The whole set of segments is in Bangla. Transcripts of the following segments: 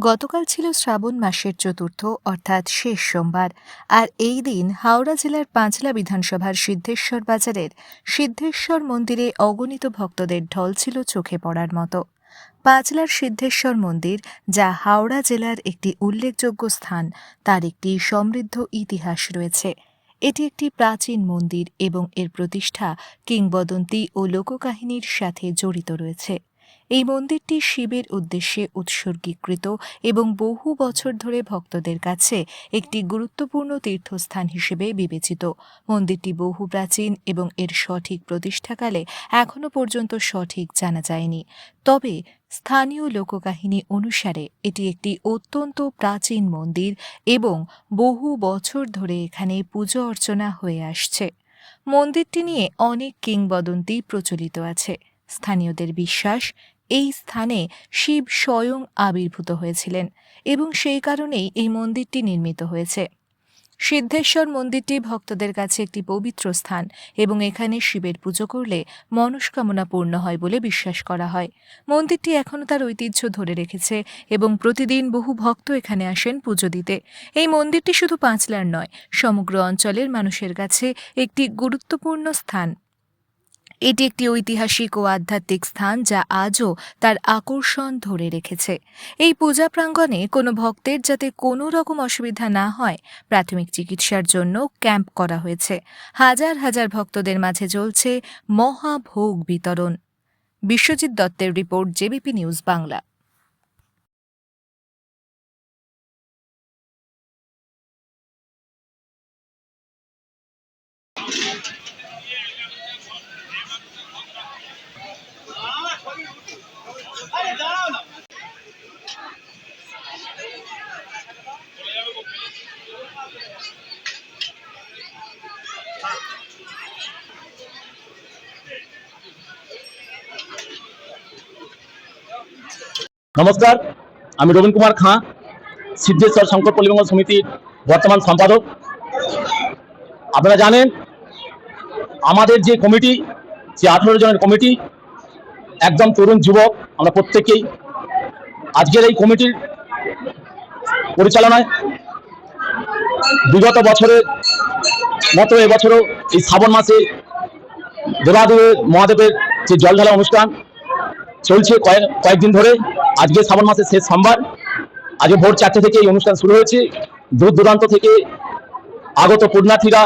গতকাল ছিল শ্রাবণ মাসের চতুর্থ, অর্থাৎ শেষ সোমবার, আর এই দিন হাওড়া জেলার পাঁচলা বিধানসভার সিদ্ধেশ্বর বাজারের সিদ্ধেশ্বর মন্দিরে অগণিত ভক্তদের ঢল ছিল চোখে পড়ার মতো। পাঁচলার সিদ্ধেশ্বর মন্দির, যা হাওড়া জেলার একটি উল্লেখযোগ্য স্থান, তার একটি সমৃদ্ধ ইতিহাস রয়েছে। এটি একটি প্রাচীন মন্দির এবং এর প্রতিষ্ঠা কিংবদন্তি ও লোককাহিনীর সাথে জড়িত রয়েছে। এই মন্দিরটি শিবের উদ্দেশ্যে উৎসর্গীকৃত এবং বহু বছর ধরে ভক্তদের কাছে একটি গুরুত্বপূর্ণ তীর্থস্থান হিসেবে বিবেচিত। মন্দিরটি বহু প্রাচীন এবং এর সঠিক প্রতিষ্ঠাকালে এখনও পর্যন্ত সঠিক জানা যায়নি। তবে স্থানীয় লোককাহিনী অনুসারে এটি একটি অত্যন্ত প্রাচীন মন্দির এবং বহু বছর ধরে এখানে পুজো অর্চনা হয়ে আসছে। মন্দিরটি নিয়ে অনেক কিংবদন্তি প্রচলিত আছে। স্থানীয়দের বিশ্বাস এই স্থানে শিব স্বয়ং আবির্ভূত হয়েছিলেন এবং সেই কারণেই এই মন্দিরটি নির্মিত হয়েছে। সিদ্ধেশ্বর মন্দিরটি ভক্তদের কাছে একটি পবিত্র স্থান এবং এখানে শিবের পুজো করলে মনস্কামনা পূর্ণ হয় বলে বিশ্বাস করা হয়। মন্দিরটি এখনও তার ঐতিহ্য ধরে রেখেছে এবং প্রতিদিন বহু ভক্ত এখানে আসেন পুজো দিতে। এই মন্দিরটি শুধু পাঁচলার নয়, সমগ্র অঞ্চলের মানুষের কাছে একটি গুরুত্বপূর্ণ স্থান। এটি একটি ঐতিহাসিক ও আধ্যাত্মিক স্থান যা আজও তার আকর্ষণ ধরে রেখেছে। এই পূজা প্রাঙ্গণে কোনো ভক্তের যাতে কোনো রকম অসুবিধা না হয়, প্রাথমিক চিকিৎসার জন্য ক্যাম্প করা হয়েছে। হাজার হাজার ভক্তদের মাঝে চলছে মহাভোগ বিতরণ। বিশ্বজিৎ দত্তের রিপোর্ট জেবিপি নিউজ বাংলা। নমস্কার, আমি রবীন কুমার খাঁ, সিদ্ধেশ্বর শঙ্কর পল্লীমঙ্গল সমিতির বর্তমান সম্পাদক। আপনারা জানেন, আমাদের যে কমিটি, যে আঠেরো জনের কমিটি, একদম তরুণ যুবক, আমরা প্রত্যেকেই আজকের এই কমিটির পরিচালনায় বিগত বছরের মতো এবছরও এই শ্রাবণ মাসে দেবাদেবের মহাদেবের যে জল ঢালা অনুষ্ঠান চলছে কয়েক কয়েকদিন ধরে। আজকে শ্রাবণ মাসের শেষ সোমবার। আজকে ভোর চারটে থেকে এই অনুষ্ঠান শুরু হয়েছে। দূর দূরান্ত থেকে আগত পুণ্যার্থীরা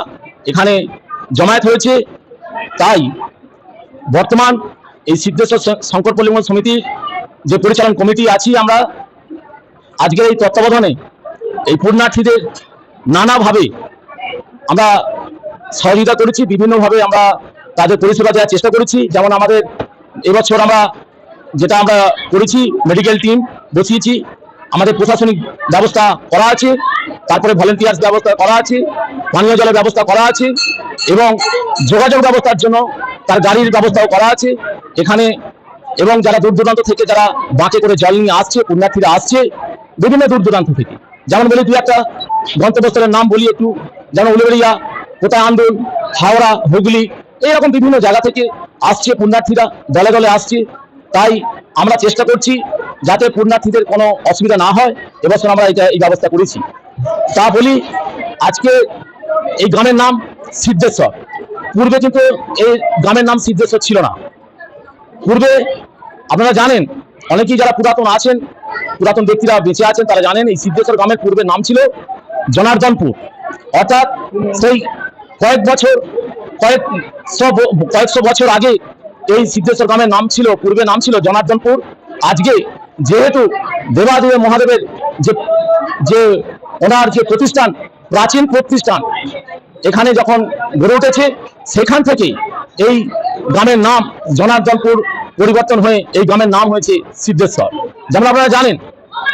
এখানে জমায়েত হয়েছে। তাই বর্তমান এই সিদ্ধেশ্বর শঙ্কর পল্লীমঙ্গল সমিতির যে পরিচালন কমিটি আছি আমরা, আজকের এই তত্ত্বাবধানে এই পুণ্যার্থীদের নানাভাবে আমরা সহযোগিতা করেছি। বিভিন্নভাবে আমরা তাদের পরিষেবা দেওয়ার চেষ্টা করেছি। যেমন আমাদের এবছর আমরা যেটা আমরা করেছি মেডিকেল টিম বসিয়েছি, আমাদের প্রশাসনিক ব্যবস্থা করা আছে, তারপরে ভলেন্টিয়ার্স ব্যবস্থা করা আছে, পানীয় জলের ব্যবস্থা করা আছে, এবং যোগাযোগ ব্যবস্থার জন্য তার গাড়ির ব্যবস্থাও করা আছে। এখানে এবং যারা দূর দূরান্ত থেকে যারা বাঁকে করে জল নিয়ে আসছে, পুণ্যার্থীরা আসছে, বিভিন্ন দূর দূরান্ত থেকে। যেমন বলি দু একটা গন্তব্যস্থলের নাম বলি একটু, যেমন উলুবেড়িয়া কোথায় আন্দোলন হাওড়া, হুগলি, এইরকম বিভিন্ন জায়গা থেকে আসছে, পুণ্যার্থীরা দলে দলে আসছে। তাই আমরা চেষ্টা করছি যাতে পুণ্যার্থীদের কোনো অসুবিধা না হয়, এবছর আমরা এটা, এই ব্যবস্থা করেছি। তা বলি, আজকে এই গ্রামের নাম সিদ্ধেশ্বর। পূর্বে কিন্তু এই গ্রামের নাম সিদ্ধেশ্বর ছিল না। পূর্বে আপনারা জানেন, অনেকেই যারা পুরাতন আছেন, পুরাতন ব্যক্তিরা বেঁচে আছেন, তারা জানেন এই সিদ্ধেশ্বর গ্রামের পূর্বের নাম ছিল জনার্দনপুর। অর্থাৎ সেই কয়েক বছর, কয়েক কয়েকশো বছর আগে এই সিদ্ধেশ্বর গ্রামের নাম ছিল, পূর্বে নাম ছিল জনার্দনপুর। আজকে যেহেতু দেবাদেব মহাদেবের যে যে ওনার যে প্রতিষ্ঠান, প্রাচীন প্রতিষ্ঠান, এখানে যখন গড়ে উঠেছে, সেখান থেকেই এই গ্রামের নাম জনার্দনপুর পরিবর্তন হয়ে এই গ্রামের নাম হয়েছে সিদ্ধেশ্বর। যেমন আপনারা জানেন,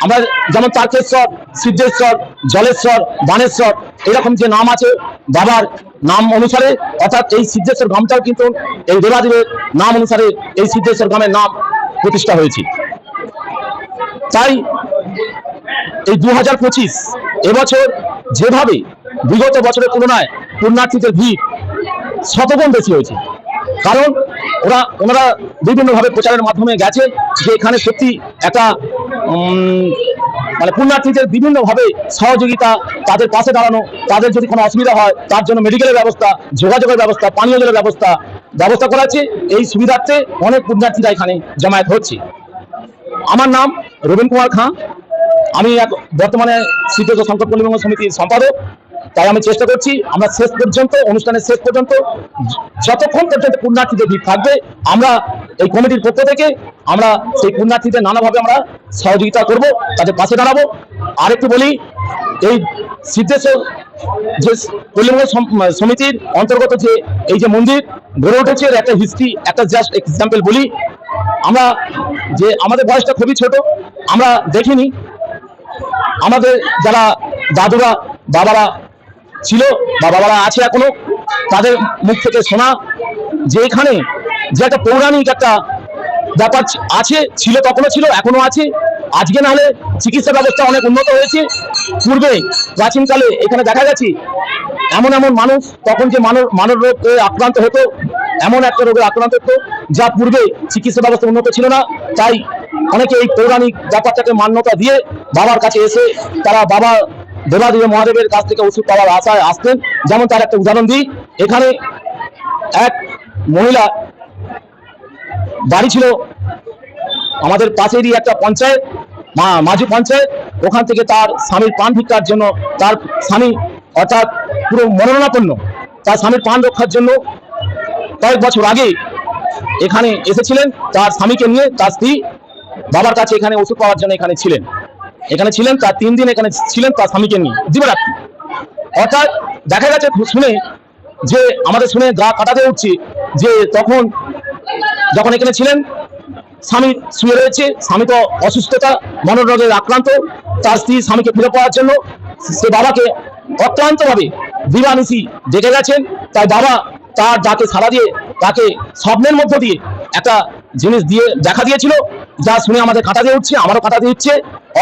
আমরা যেমন তারকেশ্বর, সিদ্ধেশ্বর, জলেশ্বর বানেশ্বর এরকম যে নাম আছে বাবার নাম অনুসারে, অর্থাৎ এই সিদ্ধেশ্বর গ্রামটাও কিন্তু এই দেবাদেবের নাম অনুসারে এই সিদ্ধেশ্বর গ্রামের নাম প্রতিষ্ঠা হয়েছে। তাই এই দু হাজার পঁচিশ এবছর যেভাবে বিগত বছরের তুলনায় পুণ্যার্থীদের ভিড় শতগুণ বেশি হয়েছে। কারণ ওরা, ওনারা বিভিন্নভাবে প্রচারের মাধ্যমে গেছে যে এখানে সত্যি একটা মানে পুণ্যার্থীদের বিভিন্নভাবে সহযোগিতা, তাদের পাশে দাঁড়ানো, তাদের যদি কোনো অসুবিধা হয়, তার জন্য মেডিকেলের ব্যবস্থা, যোগাযোগের ব্যবস্থা পানীয় জলের ব্যবস্থা ব্যবস্থা করা আছে। এই সুবিধার্থে অনেক পুণ্যার্থীরা এখানে জমায়েত হচ্ছে। আমার নাম রবীন কুমার খাঁ। আমি এক বর্তমানে সিদ্ধেশ্বর শঙ্কর পল্লীবঙ্গ সমিতির সম্পাদক। তাই আমি চেষ্টা করছি, আমরা শেষ পর্যন্ত, অনুষ্ঠানের শেষ পর্যন্ত, যতক্ষণ পর্যন্ত পুণ্যার্থীদের ভিড় থাকবে, আমরা এই কমিটির পক্ষ থেকে আমরা সেই পুণ্যার্থীদের নানাভাবে আমরা সহযোগিতা করব, তাদের পাশে দাঁড়াবো। আরেকটু বলি, এই সিদ্ধেশ্বর যে পল্লীবঙ্গ সমিতির অন্তর্গত যে, এই যে মন্দির গড়ে উঠেছে, এর একটা হিস্ট্রি একটা জাস্ট এক্সাম্পল বলি। আমরা যে, আমাদের বয়সটা খুবই ছোট, আমরা দেখিনি। আমাদের যারা দাদুরা, বাবারা ছিল বা বাবারা আছে এখনও, তাদের মুখ থেকে শোনা যে এখানে যে একটা পৌরাণিক একটা ব্যাপার আছে, ছিল, তখনও ছিল এখনও আছে। আজকে না হলে চিকিৎসা ব্যবস্থা অনেক উন্নত হয়েছে। পূর্বে প্রাচীনকালে এখানে দেখা গেছে, এমন এমন মানুষ, তখন যে মানব মানব রোগে আক্রান্ত হতো, এমন একটা রোগে আক্রান্ত হতো, যা পূর্বে চিকিৎসা ব্যবস্থা উন্নত ছিল না। তাই অনেকে এই পৌরাণিক ব্যাপারটাকে মান্যতা দিয়ে বাবার কাছে এসে তারা বাবা দেবাদেব মহাদেবের কাছ থেকে ওষুধ পাওয়ার আশায় আসতেন। যেমন তার একটা উদাহরণ দিই, এখানে এক মহিলা বাড়ি ছিল আমাদের পাশেরই একটা পঞ্চায়েত, মা, মাঝি পঞ্চায়েত। ওখান থেকে তার স্বামীর প্রাণ ভিক্ষার জন্য তার স্বামী অর্থাৎ পুরো মনোরণাপন্ন তার স্বামীর প্রাণ রক্ষার জন্য কয়েক বছর আগে এখানে এসেছিলেন। তার স্বামীকে নিয়ে তার স্ত্রী বাবার কাছে এখানে ওষুধ পাওয়ার জন্য এখানে ছিলেন। এখানে ছিলেন, তার তিন দিন এখানে ছিলেন তার স্বামীকে নিয়ে। দিবরাত্রি অর্থাৎ দেখা গেছে শুনে যে, আমাদের শুনে গা কাটাতে উঠছে যে তখন যখন এখানে ছিলেন, স্বামী শুয়ে রয়েছে, স্বামী তো অসুস্থতা মনোরোগের আক্রান্ত, তার স্ত্রী স্বামীকে ফিরে পাওয়ার জন্য সে বাবাকে অক্লান্তভাবে দিবানিসি ডেকে গেছেন। তাই বাবা তার ডাকে সাড়া দিয়ে, তাকে স্বপ্নের মধ্য দিয়ে একটা জিনিস দিয়ে, দেখা দিয়েছিল, যা শুনে আমাদের কাটা দিয়ে উঠছে, আমারও কাটা দিয়ে উঠছে।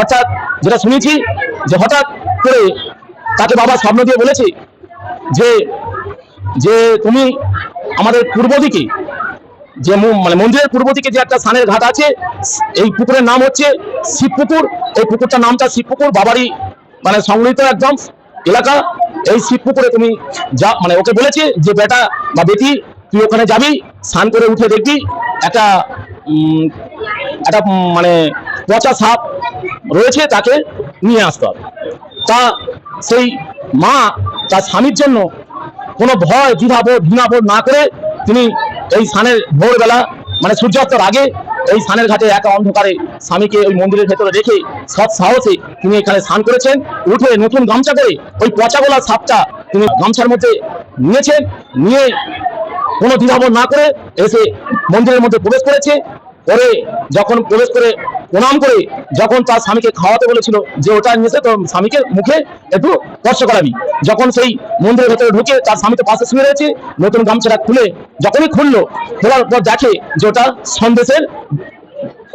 অর্থাৎ যেটা শুনেছি, যে হঠাৎ করে তাকে বাবা স্বপ্ন দিয়ে বলেছে যে যে তুমি আমাদের পূর্ব দিকে যে মানে মন্দিরের পূর্ব দিকে যে একটা স্নানের ঘাট আছে, এই পুকুরের নাম হচ্ছে শিব পুকুর এই পুকুরটার নামটা শিব পুকুর বাবারই মানে সংগৃহীত একদম এলাকা। এই শিব পুকুরে তুমি যা মানে ওকে বলেছে যে, বেটা বা বেটি, তুই ওখানে যাবি, স্নান করে উঠে দেখবি একটা একটা মানে পচা সাপ রয়েছে তাকে নিয়ে আসতে হবে। তা সেই মা তার স্বামীর জন্য কোনো ভয়, দ্বিধাবোধ, ঘৃণাবোধ না করে তিনি এই স্থানের ভোরবেলা মানে সূর্যাস্তর আগে এই স্থানের ঘাটে একা অন্ধকারে স্বামীকে ওই মন্দিরের ভেতরে রেখে সব সাহসে তিনি এখানে স্নান করেছেন। উঠে নতুন গামছা করে ওই পচাগোলা সাপটা তিনি গামছার মধ্যে নিয়েছেন। নিয়ে কোনো দ্বিধাবোধ না করে এসে মন্দিরের মধ্যে প্রবেশ করেছে। পরে যখন প্রবেশ করে প্রণাম করে যখন তার স্বামীকে খাওয়াতে বলেছিল যে ওটা নিয়েছে তোর স্বামীকে মুখে একটু স্পর্শ করাবি। যখন সেই মন্দিরের ভেতরে ঢুকে তার স্বামী তো পাশে শুয়ে রয়েছে, নতুন গামছাটা খুলে যখনই খুললো, খোলার পর দেখে যে ওটা সন্দেশের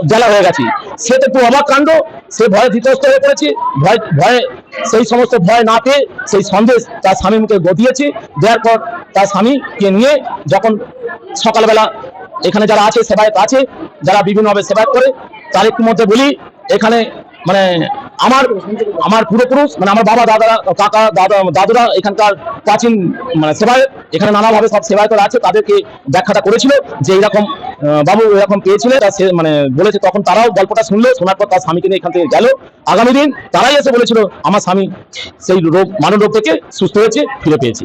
জ্বালা হয়ে গেছে। সে তো একটু অবাক কাণ্ড, সে ভয়ে ধৃতস্ত হয়ে পড়েছে। ভয়, ভয়ে সেই সমস্ত ভয় না পেয়ে সেই সন্দেশ তার স্বামীর মুখে গদিয়েছে। দেওয়ার পর তার স্বামীকে নিয়ে যখন সকালবেলা এখানে যারা আছে, সেবায়ত আছে, যারা বিভিন্নভাবে সেবায়ত করে তার একটু মধ্যে বলি, এখানে মানে আমার আমার পূর্বপুরুষ মানে আমার বাবা, দাদারা, কাকা, দাদা, দাদুরা এখানকার প্রাচীন মানে সেবায়, এখানে নানাভাবে সব সেবায়তরা আছে, তাদেরকে ব্যাখ্যাটা করেছিল যে এইরকম বাবু এরকম পেয়েছিলেন, তা সে মানে বলেছে, তখন তারাও গল্পটা শুনলো, শোনার পর তার স্বামীকে নিয়ে এখান থেকে গেল। আগামী দিন তারাই এসে বলেছিল, আমার স্বামী সেই রোগ, মানব রোগ থেকে সুস্থ হয়েছে, ফিরে পেয়েছি।